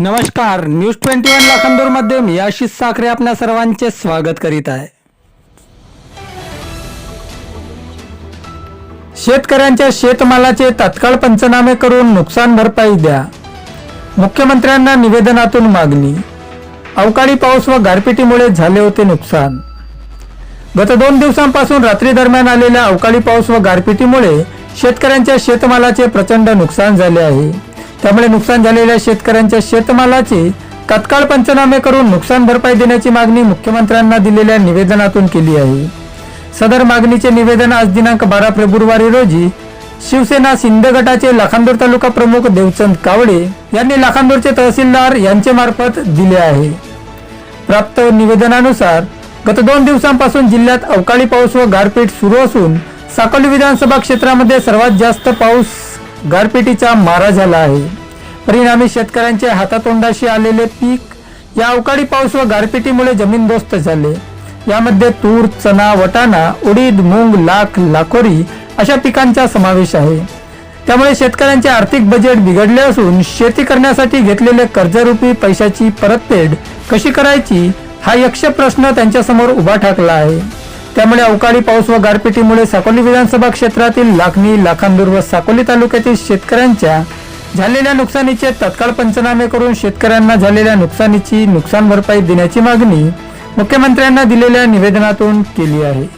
नमस्कार news twenty one लाखांदूरमध्ये मी आशिष साखरे आपल्या सर्वांचे स्वागत करीत आहे. शेतकऱ्यांच्या शेतमालाचे तत्काळ पंचनामे करून नुकसान भरपाई द्या. मुख्यमंत्र्यांना निवेदनातून मागणी. अवकाळी पाऊस व गारपिटीमुळे झाले होते नुकसान. गत दोन दिवसांपासून रात्री दरम्यान आलेल्या अवकाळी पाऊस व गारपिटीमुळे शेतकऱ्यांच्या शेतमालाचे प्रचंड नुकसान झाले आहे. त्यामुळे नुकसान झालेल्या शेतकऱ्यांच्या शेतमालाचे तत्काळ पंचनामे करून नुकसान भरपाई देण्याची मागणी मुख्यमंत्र्यांना दिलेल्या निवेदनातून केली आहे. सदर मागणीचे निवेदन आज दिनांक बारा फेब्रुवारी रोजी शिवसेना सिंध गटाचे लाखांदूर तालुका प्रमुख देवचंद कावडे यांनी लाखांदूरचे तहसीलदार यांचे मार्फत दिले आहे. प्राप्त निवेदनानुसार गत दोन दिवसांपासून जिल्ह्यात अवकाळी पाऊस व गारपीट सुरू असून साकोली विधानसभा क्षेत्रामध्ये सर्वात जास्त पाऊस गारपिटीचा मारा झाला आहे. परिणामी शेतकऱ्यांचे हातातोंडाशी आलेले पीक या अवकाळी पाऊस व गारपिटीमुळे जमीनदोस्त झाले. यामध्ये तूर चना वटाणा उडीद मूग लाख लाखोरी अशा पिकांचा समावेश आहे. त्यामुळे शेतकऱ्यांचे आर्थिक बजेट बिघडले असून शेती करण्यासाठी घेतलेले कर्जरूपी पैशाची परतफेड कशी करायची हा यक्ष प्रश्न त्यांच्यासमोर उभा ठाकला आहे. त्यामुळे अवकाळी पाऊस व गारपिटीमुळे साकोली विधानसभा क्षेत्रातील लाखनी लाखांदूर व साकोली तालुक्यातील शेतकऱ्यांच्या झालेल्या नुकसानीचे तत्काळ पंचनामे करून शेतकऱ्यांना झालेल्या नुकसानीची नुकसान भरपाई देण्याची मागणी मुख्यमंत्र्यांना दिलेल्या निवेदनातून केली आहे.